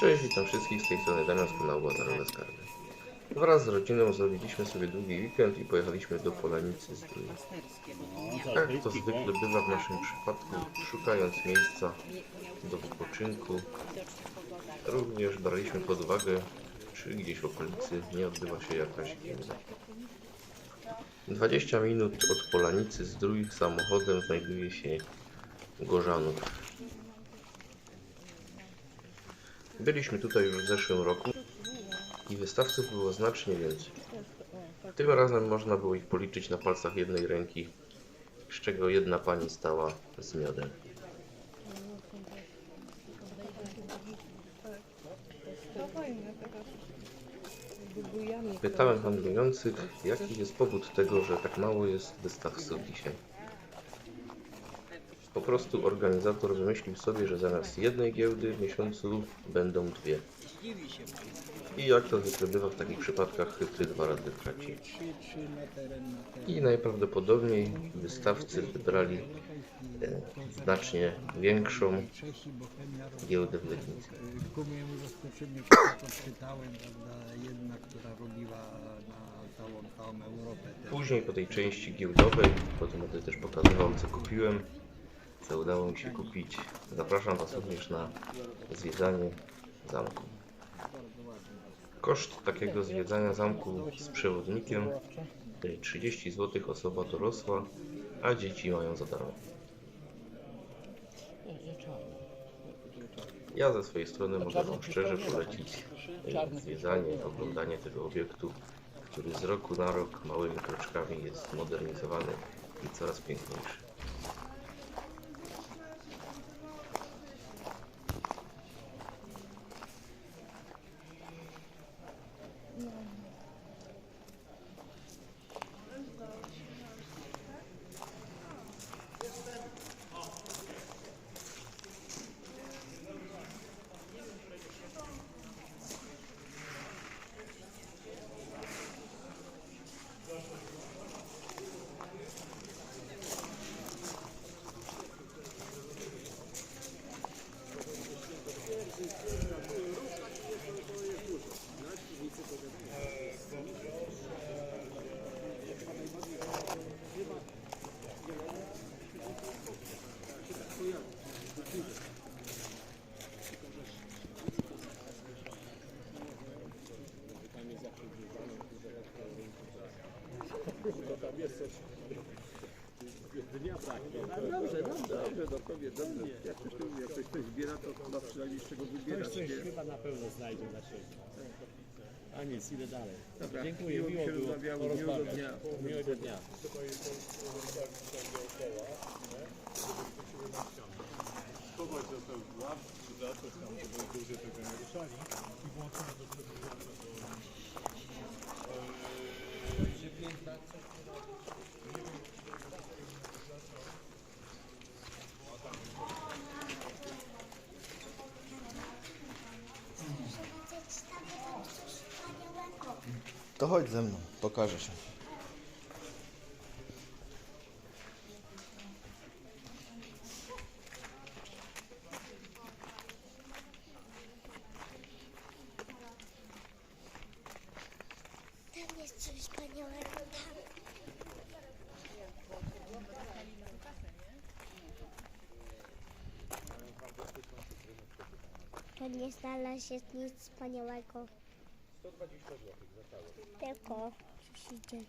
Cześć, witam wszystkich z tej strony Damian z kanału Ładarowe Skarby. Wraz z rodziną zrobiliśmy sobie długi weekend i pojechaliśmy do Polanicy Zdrój. Jak to zwykle bywa w naszym przypadku, szukając miejsca do wypoczynku, również braliśmy pod uwagę, czy gdzieś w okolicy nie odbywa się jakaś giełda. 20 minut od Polanicy Zdrój samochodem znajduje się Gorzanów. Byliśmy tutaj już w zeszłym roku i wystawców było znacznie więcej. Tym razem można było ich policzyć na palcach jednej ręki, z czego jedna pani stała z miodem. Pytałem handlujących, jaki jest powód tego, że tak mało jest wystawców dzisiaj. Po prostu organizator wymyślił sobie, że zamiast jednej giełdy w miesiącu będą dwie. I jak to zwykle bywa w takich przypadkach, chytry dwa razy traci. I najprawdopodobniej wystawcy wybrali e, znacznie większą giełdę w Legnicy. Ubezpieczenie, które czytałem, prawda, jedna, która robiła na całą, całą Europę. Później po tej części giełdowej, potem też pokazywał co kupiłem, co udało mi się kupić. Zapraszam Was również na zwiedzanie zamku. Koszt takiego zwiedzania zamku z przewodnikiem to 30 zł osoba dorosła, a dzieci mają za darmo. Ja ze swojej strony mogę Wam szczerze polecić e, zwiedzanie, oglądanie tego obiektu, który z roku na rok małymi kroczkami jest modernizowany i coraz piękniejszy. Dobrze, dobrze, dobrze, no powiedz, dobrze. Jak ktoś, to- jak ktoś coś zbiera, to ma przynajmniej z czego wybierać. Ktoś coś chyba na pewno znajdzie dla siebie. A nic, idę dalej. Dobra, Dziękuję, miło mi miło się było rozmawiało, miłego dnia. Miłego dnia. To chodź ze mną, pokażę się. To nie znalazł się nic wspaniałego. 120 zł za cały. Tylko przyjdzie.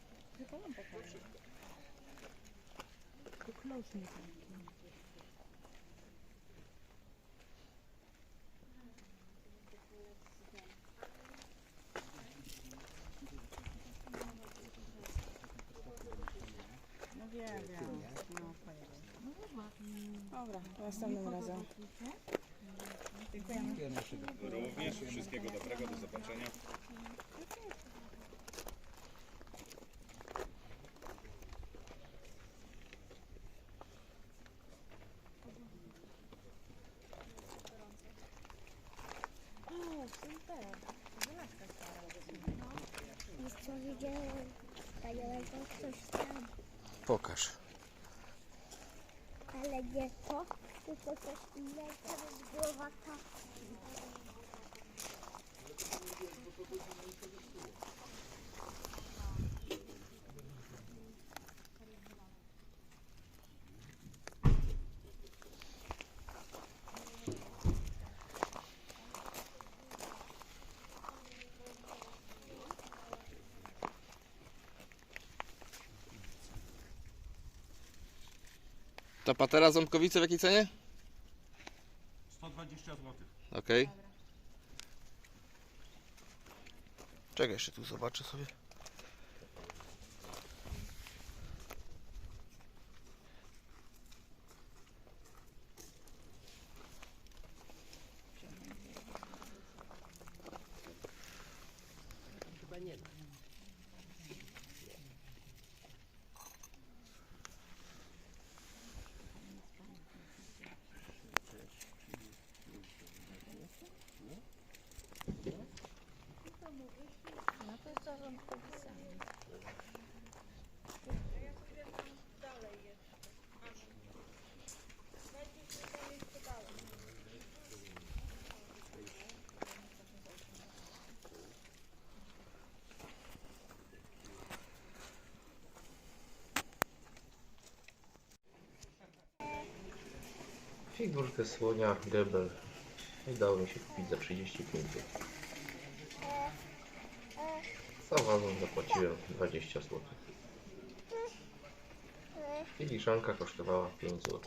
Dobra, następnym razem. Również wszystkiego dobrego, do zobaczenia. Jest co widziałem wspaniałego coś tam. Pokaż. Ale nie to, tylko coś innego. Jest głowa. Ta patera ząbkowice w jakiej cenie? 120 zł. Okej. Czekaj, jeszcze tu zobaczę sobie. No to jest zarządkowicami. Figurkę słonia Gebel. Udało mi się kupić za 35 zł. Wazon zapłaciłem 20 zł. Filiżanka kosztowała 5 zł.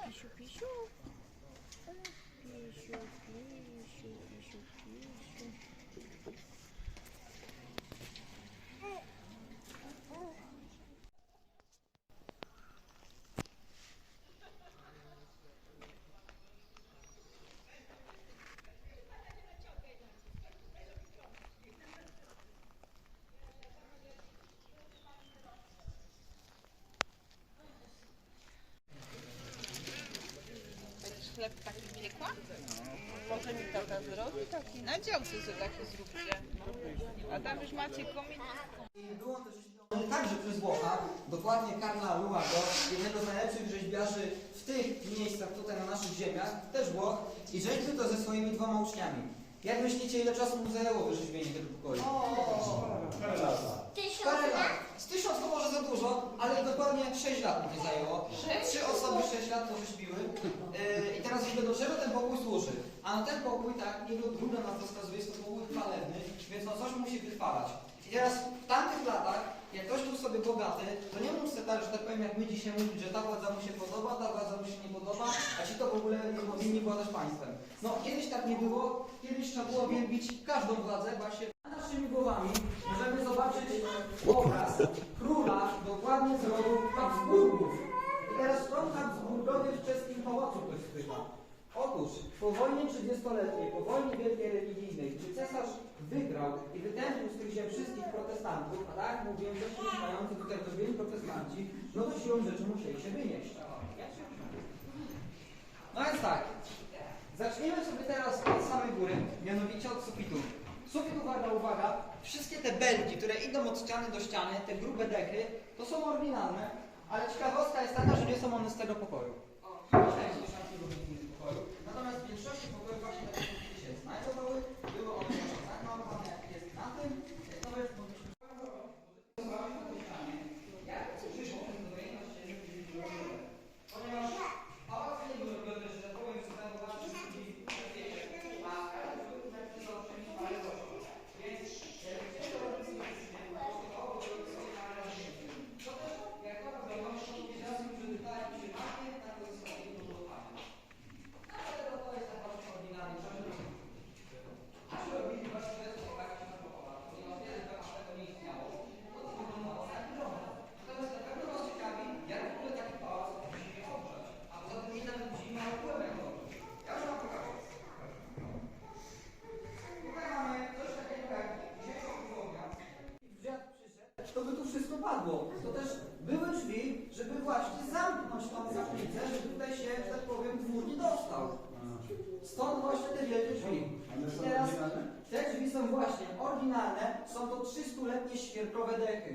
Chleb taki piekła? Może mi tata zrobi taki? Na działce sobie taki zróbcie. A tam już macie komin. Było także przez Włocha, dokładnie Karla Luago, jednego z najlepszych rzeźbiarzy w tych miejscach tutaj na naszych ziemiach, też Włoch, i rzeźbił to ze swoimi dwoma uczniami. Jak myślicie, ile czasu mu zajęło wyrzeźbienie tego pokoju? Tysiąc Parę lat. lat. Z tysiąc to może za dużo, ale dokładnie 6 lat mu to zajęło. Trzy osoby 6 lat to rzeźbiły. Yy, I teraz widzę, do czego ten pokój służy. A no ten pokój, tak, jego druga nazwa wskazuje, jest to pokój chwalebny, więc no coś musi wychwalać. I teraz w tamtych latach, jak ktoś był sobie bogaty, to nie mógł sobie tak, że tak powiem, jak my dzisiaj mówić, że ta władza mu się podoba, ta władza mu się nie podoba, a ci to w ogóle nie powinni władać państwem. No kiedyś tak nie było, kiedyś trzeba było wielbić każdą władzę właśnie nad naszymi głowami możemy zobaczyć obraz króla dokładnie z rodu Habsburgów. I teraz tron Habsburgowie w czeskim pałacu ktoś spyta. Otóż po wojnie 30-letniej, po wojnie wielkiej religijnej, czy cesarz wygrał i wytępił z tych ziem wszystkich protestantów, a tak jak mówiłem, że mieszkający tutaj to byli protestanci, no to siłą rzeczy musieli się wynieść. No więc tak, zacznijmy sobie teraz od samej góry, mianowicie od sufitu. Sufit, uwaga, uwaga, wszystkie te belki, które idą od ściany do ściany, te grube dechy, to są oryginalne, ale ciekawostka jest taka, że nie są one z tego pokoju. Część właśnie, oryginalne są to 300-letnie świerkowe dechy.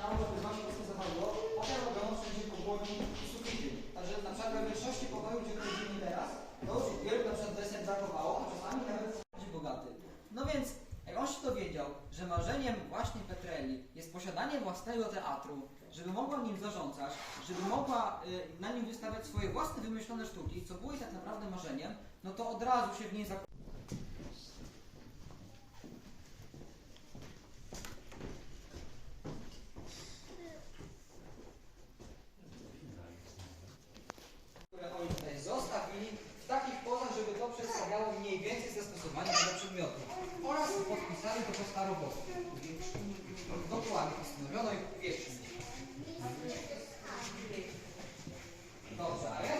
Tam to wynosi się zachodziło, potem robiono wszędzie podłogi i sufity. Także na przykład we większości pokoju, gdzie chodzimy teraz, to już wielu na przykład desek zachowało, a czasami nawet bardziej bogaty. No więc, jak on się dowiedział, że marzeniem właśnie Petreli jest posiadanie własnego teatru, żeby mogła nim zarządzać, żeby mogła y, na nim wystawiać swoje własne wymyślone sztuki, co było jej tak naprawdę marzeniem, no to od razu się w niej zakochał. zakresie zastosowania tego przedmiotu oraz podpisali to po starobowsku. Dokładnie postanowiono i powierzchni. Dobrze, a ja